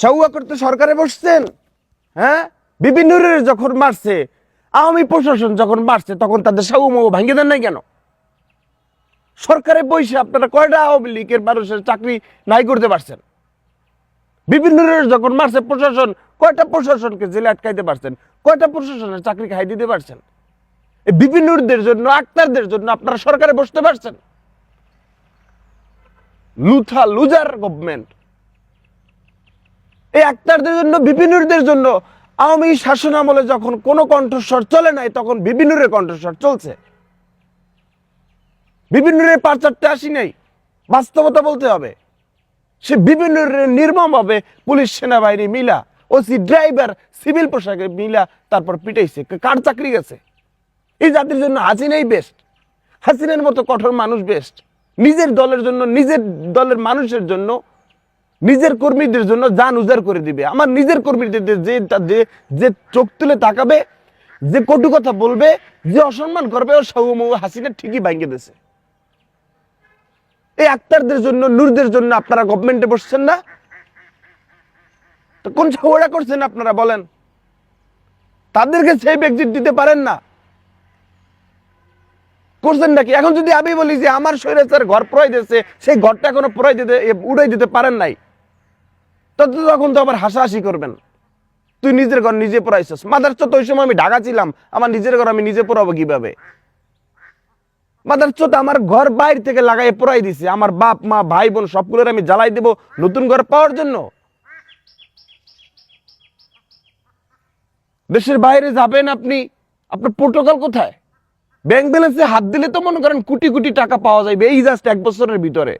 সাউয়া করতে সরকারে বসছেন হ্যাঁ? বিভিন্ন যখন মারছে, আওয়ামী প্রশাসন যখন মারছে, তখন তাদের সাউ মৌ ভাঙিয়ে দেন নাই কেন? সরকারে বসে আপনারা কয়টা আওয়ামী লীগের মানুষের চাকরি নাই করতে পারছেন? বিভিন্ন যখন মারছে, প্রশাসন, কয়টা প্রশাসনকে জেলে আটকাইতে পারছেন? কয়টা প্রশাসনের চাকরি খাই দিতে পারছেন? এই বিভিন্নদের জন্য, আক্তারদের জন্য আপনারা সরকারে বসতে পারছেন? লুথা লুজার গভর্নমেন্ট এই আক্তারদের জন্য বিভিন্নদের জন্য আওয়ামী শাসন আমলে যখন কোনো কণ্ঠস্বর চলে নাই, তখন বিভিন্নরের কণ্ঠস্বর চলছে। বিভিন্নরের পাঁচ চারটে আসি নাই, বাস্তবতা বলতে হবে। সে বিভিন্ন নির্মম ভাবে পুলিশ সেনাবাহিনী মিলা, ওসি ড্রাইভার, সিভিল পোশাকে মিলা তারপর পিটাইছে। কার চাকরি গেছে? এই জাতির জন্য হাসিনাই বেস্ট হাসিনের মতো কঠোর মানুষ বেস্ট নিজের দলের জন্য, নিজের দলের মানুষের জন্য নিজের কর্মীদের জন্য যান উজাড় করে দিবে। আমার নিজের কর্মীদের যে যে চোখ তুলে তাকাবে, যে কটু কথা বলবে, যে অসম্মান করবে, ও সৌম হাসিনা ঠিকই ভাঙ্গে দিছে এই আক্তারদের জন্য, নূরদের জন্য আপনারা গভর্নমেন্টে বসছেন না? কোন ঝগড়া করছেন আপনারা বলেন? তাদেরকে সেই ব্যক্তি দিতে পারেন না। করছেন নাকি? এখন যদি আমি বলি যে আমার শরীরে স্যার ঘর প্রয় দিয়েছে সেই ঘরটা এখনও প্রয় দিতে উড়াই দিতে পারেন নাই। তো তখন তো আবার হাসাহাসি করবেন। তুই নিজের ঘর নিজে পড়াইছিস মাদার ওই সময় আমি ঢাকা ছিলাম, আমার নিজের ঘর আমি নিজে পড়াবো কীভাবে? মাদার আমার ঘর বাইরে থেকে লাগাই পড়াই দিছে। আমার বাপ, মা, ভাই, বোন সবগুলোর আমি জ্বালাই দেব নতুন ঘর পাওয়ার জন্য। দেশের বাইরে যাবেন আপনি, আপনার প্রোটোকল কোথায়? ব্যাংক ব্যালেন্সে হাত দিলে তো মনে করেন কোটি কোটি টাকা পাওয়া যাবে এই জাস্ট এক বছরের ভিতরে।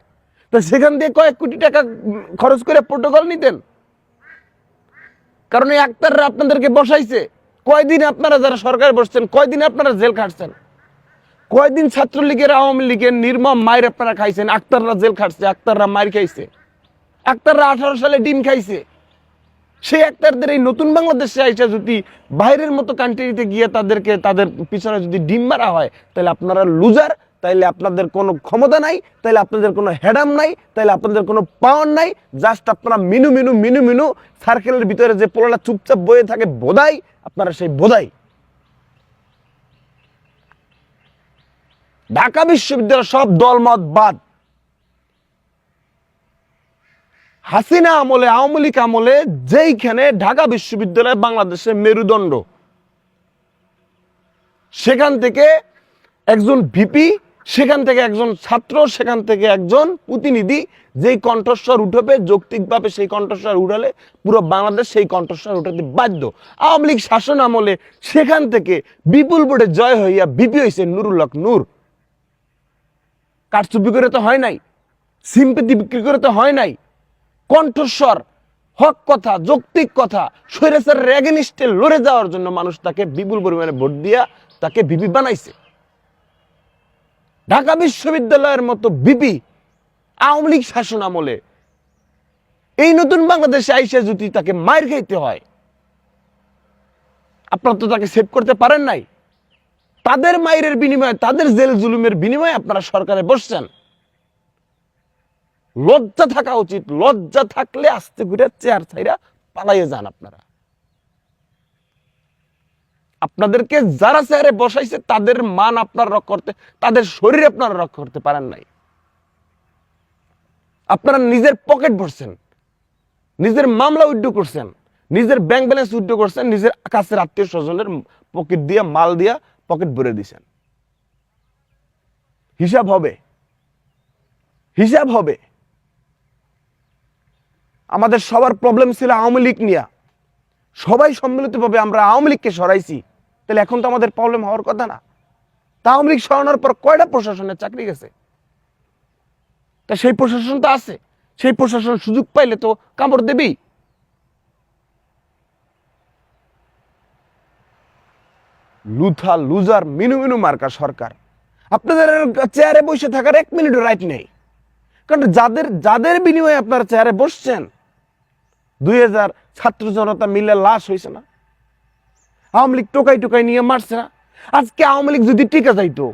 তো সেখান দিয়ে কয়েক কোটি টাকা খরচ করে প্রোটোকল নিতেন। কারণ এই আক্তাররা আপনাদেরকে বসাইছে। কয়দিন আপনারা যারা সরকার বসছেন, কয়দিন আপনারা জেল খাটছেন? কয়দিন ছাত্রলীগের আওয়ামী লীগের নির্মম মায়ের আপনারা খাইছেন, আক্তাররা জেল খাটছে, আক্তাররা মায়ের খাইছে। আক্তাররা আঠারো সালে ডিম খাইছে। সেই আক্তারদের এই নতুন বাংলাদেশে আইসা যদি বাইরের মতো কান্ট্রিতে গিয়ে তাদেরকে, তাদের পিছনে যদি ডিম মারা হয়, তাহলে আপনারা লুজার তাইলে আপনাদের কোনো ক্ষমতা নাই, তাইলে আপনাদের কোনো হেডাম নাই, তাইলে আপনাদের কোনো পাওয়ার নাই। জাস্ট আপনারা মিনু মিনু মিনু মিনু সার্কেলের ভিতরে যে পোলাটা চুপচাপ বয়ে থাকে, বোধাই, আপনারা সেই বোধাই। ঢাকা বিশ্ববিদ্যালয় সব দলমত বাদ। হাসিনা আমলে, আওয়ামী লীগ আমলে, যেইখানে ঢাকা বিশ্ববিদ্যালয় বাংলাদেশের মেরুদণ্ড। সেখান থেকে একজন ভিপি সেখান থেকে একজন ছাত্র, সেখান থেকে একজন প্রতিনিধি যেই কণ্ঠস্বর উঠবে, যৌক্তিকভাবে সেই কণ্ঠস্বর উঠালে পুরো বাংলাদেশ সেই কণ্ঠস্বর উঠাতে বাধ্য। আওয়ামী লীগ শাসন আমলে সেখান থেকে বিপুল ভোটে জয় হইয়া ভিপি হয়েছে নুরুল হক নূর। কারচুপি করে তো হয় নাই সিম্পেতি বিক্রি করে তো হয় নাই। কণ্ঠস্বর, হক কথা, যৌক্তিক কথা স্বৈরাচার রেগেনিস্টে লড়ে যাওয়ার জন্য মানুষ তাকে বিপুল পরিমাণে ভোট দিয়া তাকে বিপি বানাইছে। ঢাকা বিশ্ববিদ্যালয়ের মতো বিপি আওয়ামী লীগ শাসন আমলে এই নতুন বাংলাদেশে আইসা যদি তাকে মায়ের খাইতে হয়, আপনারা তো তাকে সেভ করতে পারেন নাই। তাদের মায়ের বিনিময়ে, তাদের জেল জুলুমের বিনিময়ে আপনারা সরকারে বসছেন। লজ্জা থাকা উচিত, লজ্জা থাকলে আস্তে ঘুরে চেয়ার ছাইরা পালাইয়ে যান আপনারা। আপনাদেরকে যারা চেয়ারে বসাইছে, তাদের মান আপনার রক্ষা করতে, তাদের শরীর আপনারা রক্ষা করতে পারেন নাই। আপনারা নিজের পকেট ভরছেন, নিজের মামলা উড্ড করছেন, নিজের ব্যাংক ব্যালেন্স উড্ড করছেন, নিজের কাছের আত্মীয় স্বজনের পকেট দিয়া, মাল দিয়া পকেট ভরে দিছেন। হিসাব হবে হিসাব হবে। আমাদের সবার প্রবলেম ছিল আওয়ামী লীগ নিয়ে। সবাই সম্মিলিতভাবে আমরা আওয়ামী লীগকে সরাইছি। তাহলে এখন তো আমাদের প্রবলেম হওয়ার কথা না। তা আওয়ামী লীগ সরানোর পর কয়টা প্রশাসনের চাকরি গেছে? তা সেই প্রশাসন তো আছে, সেই প্রশাসন সুযোগ পাইলে তো কামড় দেবেই। লুথা, লুজার, মিনু মিনু মার্কা সরকার। আপনাদের চেয়ারে বসে থাকার এক মিনিটও রাইট নেই। কারণ যাদের যাদের বিনিময়ে আপনারা চেয়ারে বসছেন, দুই হাজার ছাত্র জনতা মিলে লাশ হয়েছে না। আওয়ামী লীগ টোকাই টোকাই নিয়ে মারছে না। আজকে আওয়ামী লীগ যদি টিকা যাইতো,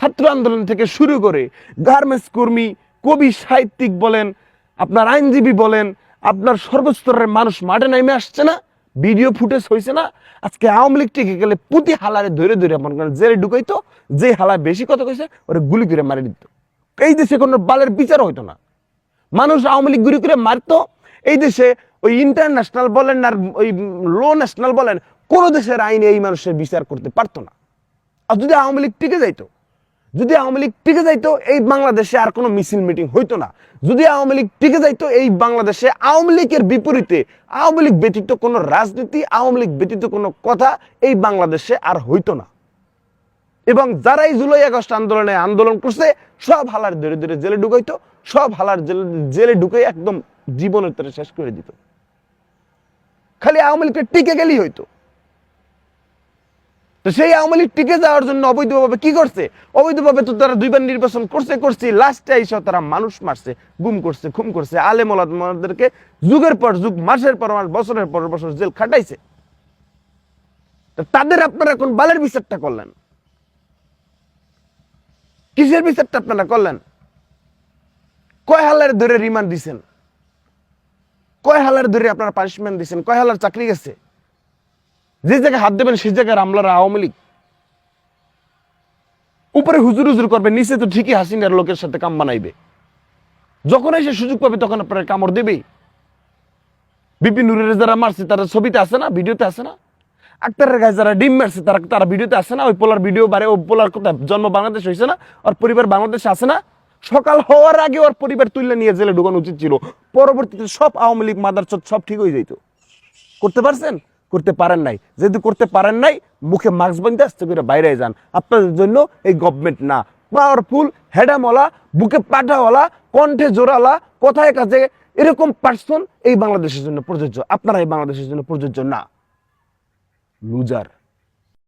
ছাত্র আন্দোলন থেকে শুরু করে গার্মেন্টস কর্মী, কবি, সাহিত্যিক বলেন, আপনার আইনজীবী বলেন, আপনার সর্বস্তরের মানুষ মাঠে নেমে আসছে না, ভিডিও ফুটেজ হয়েছে না। আজকে আওয়ামী লীগ টিকে গেলে প্রতি হালারে ধরে ধরে করেন জেলে ঢুকাইতো, যে হালা বেশি কথা কইছে, ওরা গুলি করে মারি দিত। এই দেশে কোনো বালের বিচার হইতো না। মানুষ আওয়ামী লীগ গুলি করে মারতো। এই দেশে ওই ইন্টারন্যাশনাল বলেন আর ওই লো ন্যাশনাল বলেন কোনো দেশের আইনে এই মানুষের বিচার করতে পারতো না। আর যদি আওয়ামী লীগ টিকে যাইতো, যদি আওয়ামী লীগ টিকে যাইতো, এই বাংলাদেশে আর কোনো মিছিল মিটিং হইতো না। যদি আওয়ামী লীগ টিকে যাইতো, এই বাংলাদেশে আওয়ামী লীগের বিপরীতে আওয়ামী লীগ ব্যতীত কোনো রাজনীতি, আওয়ামী লীগ ব্যতীত কোনো কথা এই বাংলাদেশে আর হইতো না। এবং যারাই জুলাই আগস্ট আন্দোলনে আন্দোলন করছে, সব হালার ধরে ধরে জেলে ঢুকাইতো, সব হালার জেলে জেলে ঢুকে একদম জীবনের তরে শেষ করে দিত। খালি আওয়ামী লীগটা টিকে গেলেই হইতো। তো সেই আওয়ামী লীগ টিকে যাওয়ার জন্য অবৈধভাবে কি করছে? অবৈধভাবে তো তারা দুইবার নির্বাচন করছে করছে লাস্টে এসে তারা মানুষ মারছে, গুম করছে খুম করছে। আলে মোলাদেরকে যুগের পর যুগ, মাসের পর মাস, বছরের পর বছর জেল খাটাইছে। তাদের আপনারা এখন বালের বিচারটা করলেন। কিসের বিচারটা আপনারা করলেন? কয় হালার ধরে রিমান্ড দিছেন? কয় হালার ধরে আপনারা পানিশমেন্ট দিছেন? কয় হালার চাকরি গেছে? যে জায়গায় হাত দেবেন, সেই জায়গায় আমলারা আওয়ামী লীগ। উপরে হুজুর হুজুর করবে, নিচে তো ঠিকই হাসিনার লোকের সাথে কাম বানাইবে। যখন এসে সুযোগ পাবে, তখন আপনারা কামড় দেবেই। বিপিন নুরের যারা মারছে তারা ছবিতে আছে না, ভিডিওতে আছে না? আক্তারের গায়ে যারা ডিম মারছে, তারা তারা ভিডিওতে আছে না? ওই পোলার ভিডিও বারে, ও পোলার কোথায় জন্ম বাংলাদেশ হয়েছে না? ওর পরিবার বাংলাদেশে আছে না? সকাল হওয়ার আগে ওর পরিবার তুললে নিয়ে জেলে ঢুকানো উচিত ছিল। পরবর্তীতে সব আওয়ামী লীগ মাদার সব ঠিক হয়ে যেত করতে পারছেন? করতে পারেন নাই। যদি করতে পারেন নাই, মুখে মাস্ক বান্ধে আসতে করে বাইরে যান। আপনাদের জন্য এই গভর্নমেন্ট না। পাওয়ারফুল হেডামলা, বুকে পাঠাওয়ালা, কণ্ঠে জোরালা, কোথায় কাজে এরকম পার্সন এই বাংলাদেশের জন্য প্রযোজ্য। আপনারা এই বাংলাদেশের জন্য প্রযোজ্য না। লুজার